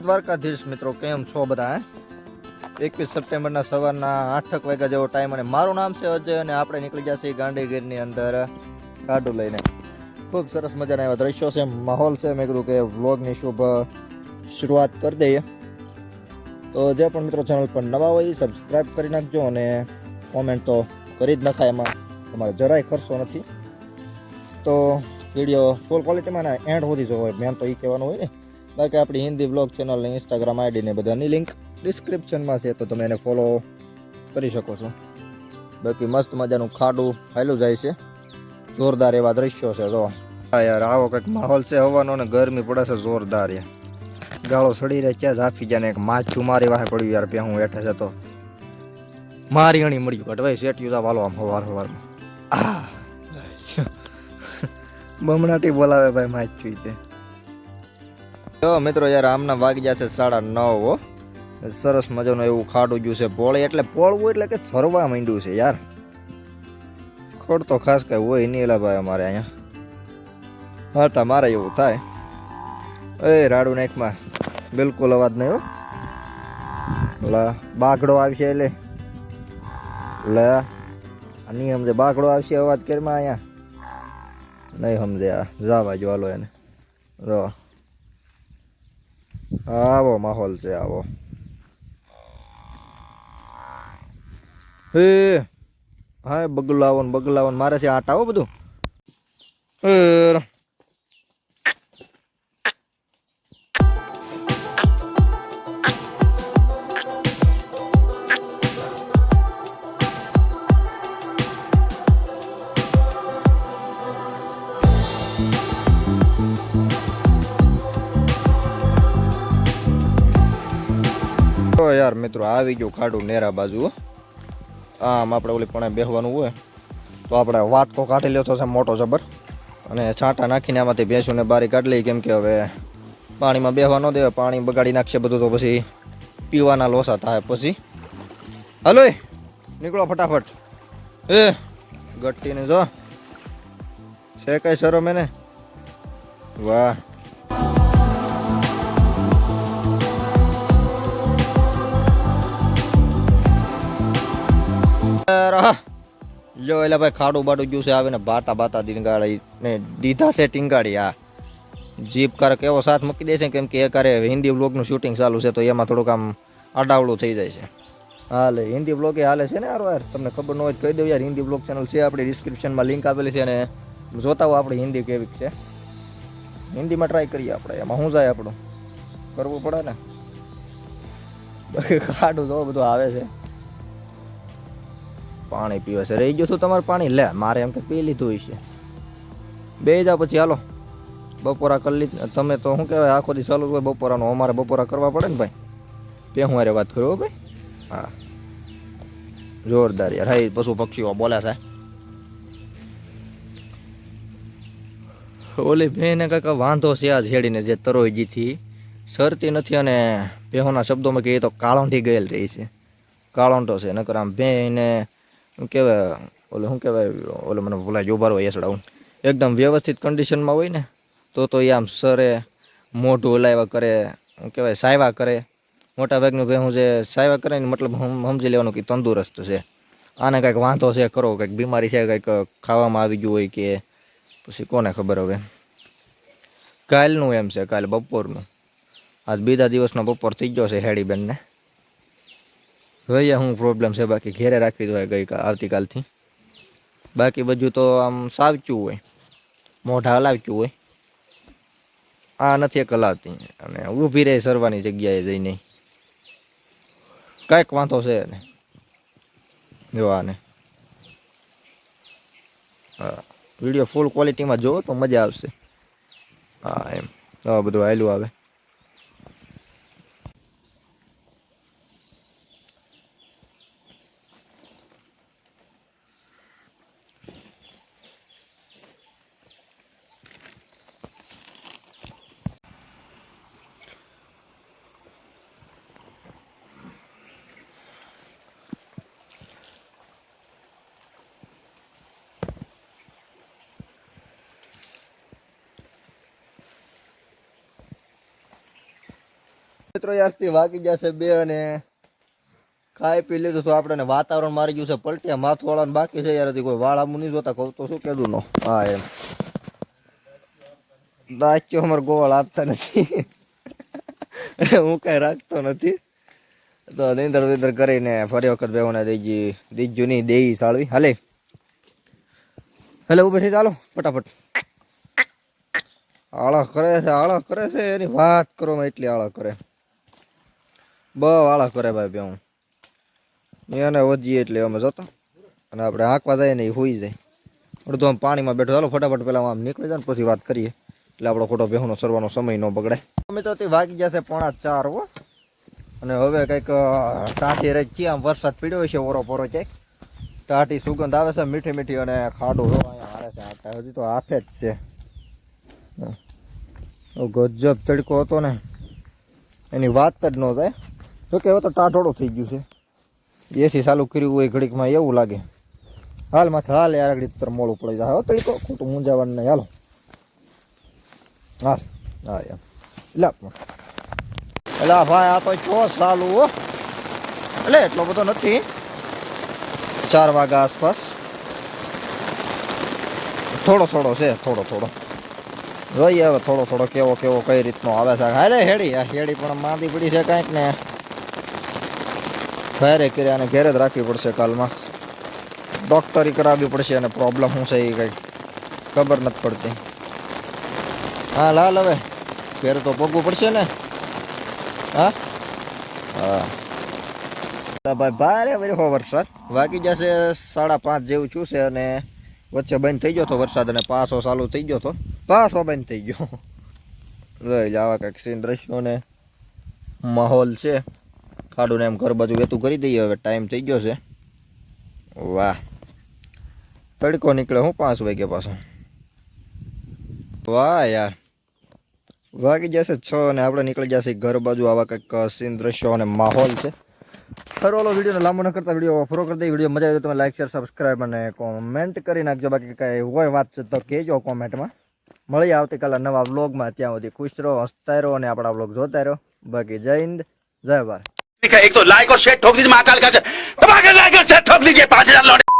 દ્વારકાધીશ મિત્રો, કેમ છો બધા એકવીસ સપ્ટેમ્બરના સવારના આઠક વાગ્યા જેવો ટાઈમ અને મારું નામ છે અજય અને આપણે નીકળી છીએ ગાંધીગીરની અંદર કાઢું લઈને. ખૂબ સરસ મજાના એવા દ્રશ્યો છે, માહોલ છે. મેં કીધું કે વ્લોગની શુભ શરૂઆત કરી દઈએ. તો જે પણ મિત્રો ચેનલ પર નવા હોય સબસ્ક્રાઈબ કરી નાખજો અને કોમેન્ટ તો કરી જ નખાય, એમાં તમારે જરાય ખર્ચો નથી. તો વીડિયો ફૂલ ક્વોલિટીમાં ને એન્ડ સુધી જોવો. મેન તો એ કહેવાનું હોય ને, બાકી આપણી હિન્દી બ્લોગ ચેનલની ઇન્સ્ટાગ્રામ આઈડી ને બધાની લિંક ડિસ્ક્રિપ્શનમાં છે, તો તમે એને ફોલો કરી શકો છો. બાકી મસ્ત મજાનું ખાડું ફાયલું જાય છે. જોરદાર એવા દ્રશ્યો છે, જો. હા યાર આવો કંઈક માહોલ છે હવાનો ને ગરમી પડે છે જોરદાર યાર. ગાળો સડી રહે ક્યાં ઝાફી જાય ને એક માછું મારી વાહે પડ્યું યાર પે હું બેઠા છે તો. મારી અણી મળ્યું કટવાઈ સેટ્યું તા વાલો આમ હવાર હવારમાં. બમણાટી બોલાવે ભાઈ માછું તે. તો મિત્રો યાર આમના વાગી જશે સાડા નવ હો. સરસ મજાનું એવું ખાડું ગયું છે પોળે એટલે પોળવું એટલે કે સરવા માંડ્યું છે યાર. ખોડ તો ખાસ કઈ હોય નહીં એલા ભાઈ અમારે અહીંયા. હાટા મારે એવું થાય. એ, રાડુ નાખમાં. બિલકુલ અવાજ નહીં હો. ઓલા બાગડો આવશે એટલે. લે નહીં સમજે. બાગડો આવશે અવાજ કેરમાં અહીંયા? નહીં સમજે આ. જાવા જો હાલો એને. જો. આવો માહોલ છે, આવો. હે, હા બગલાવો ને બગલાવો મારે છે આટા હો બધું. એ યાર મિત્રો, આવી ગયું ખાડું નેરા બાજુ. આમ આપણે ઓલી પણ બેહવાનું હોય, તો આપણે વાટકો કાઢી લેતો છે મોટો જબર. અને છાંટા નાખીને આમાંથી ભેંસુને બારી કાઢી લઈ કેમ કે હવે પાણીમાં બેહવા ન દેવાય, પાણી બગાડી નાખશે બધું તો પછી પીવાના લોસા થાય પછી. હલો નીકળો ફટાફટ. એ, ગટ્ટીને જો. છે કઈ શરમ એને? વાહ. લ્યો એટલે ભાઈ ખાડું બાડું જ્યુસે આવીને બાટા બાટા ટીંગાડી ને દીધા છે ટીંગાડી આ જીપ કારક એવો સાથ મૂકી દે છે કેમ કે એ કારે હિન્દી બ્લોગનું શૂટિંગ ચાલુ છે, તો એમાં થોડુંક આમ અડાવડું થઈ જાય છે. હાલે હિન્દી બ્લોગ એ હાલે છે ને યાર વાર તમને ખબર ન હોય કહી દઉં યાર, હિન્દી બ્લોગ ચેનલ છે, આપણી ડિસ્ક્રિપ્શનમાં લિંક આપેલી છે અને જોતા હો આપણી હિન્દી કેવી છે. હિન્દીમાં ટ્રાય કરીએ આપણે, એમાં શું જાય આપણું? કરવું પડે ને? ખાડું તો બધું આવે છે. પાણી પીવે છે. રહી ગયું છું તમારે પાણી? લે, મારે એમ કે પી લીધું હશે. બે જા પછી હાલો. બપોરા કરી લીધ, તમે તો શું કહેવાય, આખો દી ચાલુ હોય બપોરાનો, અમારે બપોરા કરવા પડે ને ભાઈ? તે હું અરે વાત કરું ભાઈ? હા. જોરદાર યાર. હા, પશુ પક્ષીઓ બોલે છે. ઓલી બેને કાંઈક વાંધો છે આ ઝેડીને જે તરોઈજીથી સરતી નથી અને બેહોના શબ્દોમાં કહીએ તો કાળોંઠી ગયેલ રહી છે. કાળોંટો છે, નકર આમ બેને શું કહેવાય, ઓલો શું કહેવાય, ઓલો મને ભૂલા જોબાર હોય એસડા હું એકદમ વ્યવસ્થિત કન્ડિશનમાં હોય ને, તો તો એ આમ સરે, મોઢું ઓલાવ્યા કરે, શું કહેવાય, સાયવા કરે. મોટા ભાગનું હું જે સાયવા કરે ને, મતલબ સમજી લેવાનું કે તંદુરસ્ત છે. આને કાંઈક વાંધો છે કરો કંઈક બીમારી છે, કંઈક ખાવામાં આવી ગયું હોય કે, પછી કોને ખબર હવે. કાલનું એમ છે, કાલે બપોરનું. આજ બીજા દિવસનો બપોર થઈ ગયો છે, હેડીબેનને. જોઈએ શું પ્રોબ્લેમ છે, બાકી ઘેરે રાખવી હોય ગઈ આવતીકાલથી. બાકી બધું તો આમ સાવચું હોય. મોઢા હલાવચું હોય. આ નથી એક હલાવતી. અને ઊભી રહે સરવાની જગ્યાએ જઈને. કાંઈક વાંધો છે ને જોવાને હા. વીડિયો ફૂલ ક્વોલિટીમાં જોવો તો મજા આવશે. હા, એમ. હા બધું હાયલું આવે. મિત્રો યારથી વાગી જશે બે અને ખાઈ પી લીધું તો આપણે વાતાવરણ મારી ગયું છે. પલટ્યા માથું વાળાનું બાકી છે. યાર કોઈ વાળ આમ નહીં જોતા. કહું તો શું કહેતું નો? હા, એમ. દાચ્યો અમારે ગોવાળ આપતા નથી. હું કાંઈ રાખતો નથી. તો નીંદર વિંદર કરીને ફરી વખત બેહોને દેજી દીજુ નહીં દેઈ સાળવી. હાલે. હાલે, ઉભે થઈ, ચાલો. ફટાફટ. આળખ કરે છે આળખ કરે છે. એની વાત કરો માં એટલી આળખ કરે. આળા કરે ભાઈ બે હું એને વધીએ એટલે અમે જતો. અને આપણે હાંકવા જાય ને એ હોઈ જાય. અડધો આમ પાણીમાં બેઠો. ચાલો ફટાફટ પેલા આમ નીકળી જાય ને પછી વાત કરીએ. એટલે આપણો ખોટો બેહુનો સરવાનો સમય ન બગડે અમે તો તે વાગી જશે પોણા ચાર, હો. અને હવે કંઈક ટાંટી રહી છીએ આમ વરસાદ પીડ્યો છે ઓરો પોરો ક્યાંક. ટાટી સુગંધ આવે છે, મીઠી મીઠી અને ખાડો અહીંયા હારે છે. હજી તો આફે જ છે. ગજબ તડકો હતો ને. એની વાત જ ન થાય. જો કે હવે તો ટાઢોડો થઈ ગયું છે. એસી ચાલુ કર્યું હોય ઘડીકમાં એવું લાગે. હાલ માથે હાલ યાર આગળ તર મોડું પડી જાય. હવે તડકો ખોટું મૂંઝાવાનું નહીં. હાલો. હાલ. હા યાર લા. એલા ભાઈ, આ તો ચો ચાલુ હો. એટલે એટલો બધો નથી. ચાર વાગ્યા આસપાસ. થોડો થોડો છે, થોડો થોડો. જોઈએ હવે થોડો થોડો કેવો કેવો કઈ રીતનો આવે છે. હાલે, હેડી. આ હેડી પણ માંદી પડી છે કાંઈક ને. ઘરે કર્યા અને ઘેરે જ રાખવી પડશે કાલમાં. ડોક્ટરી કરાવવી પડશે અને પ્રોબ્લેમ શું છે એ કંઈક ખબર નથી પડતી. હા, લાલ હવે. ઘેરે તો પગવું પડશે ને. હા? હા. ભાઈ ભારે વર્યો વરસાદ. વાગી જશે સાડા પાંચ જેવું છું છે અને વચ્ચે બંધ થઈ ગયો તો વરસાદ અને પાછો ચાલુ થઈ ગયો તો. પાછો બંધ થઈ ગયો. લઈ આવા કંઈક સીન દ્રશ્યો ને માહોલ છે. ખાડું ને એમ ઘર બાજુ વેતું કરી દઈએ. હવે ટાઈમ થઈ ગયો છે. વાહ. તડકો નીકળે હું પાંચ વાગે પાછો. વાહ યાર. વાગી જશે છ અને આપણે નીકળી જશે ઘર બાજુ આવા કંઈક સીન દ્રશ્યો અને માહોલ છે. ફરવાલો વિડીયોને લાંબો ન કરતા વીડિયો ફરો કરી દઈએ. વીડિયો મજા આવે તો તમે લાઈક શેર સબસ્ક્રાઈબ અને કોમેન્ટ કરી નાખજો. બાકી કાંઈ હોય વાત છે તો કહેજો કોમેન્ટમાં મળીએ આવતીકાલે નવા વ્લોગમાં ત્યાં સુધી ખુશ રહો, હસતા રહો અને આપણા વ્લોગ જોતા રહો. બાકી જય હિન્દ, જય ભારત. एक तो लाइक और शेयर ठोक दीजिए महाकाल का दबा के लाइक और शेयर ठोक दीजिए पांच हजार लौटे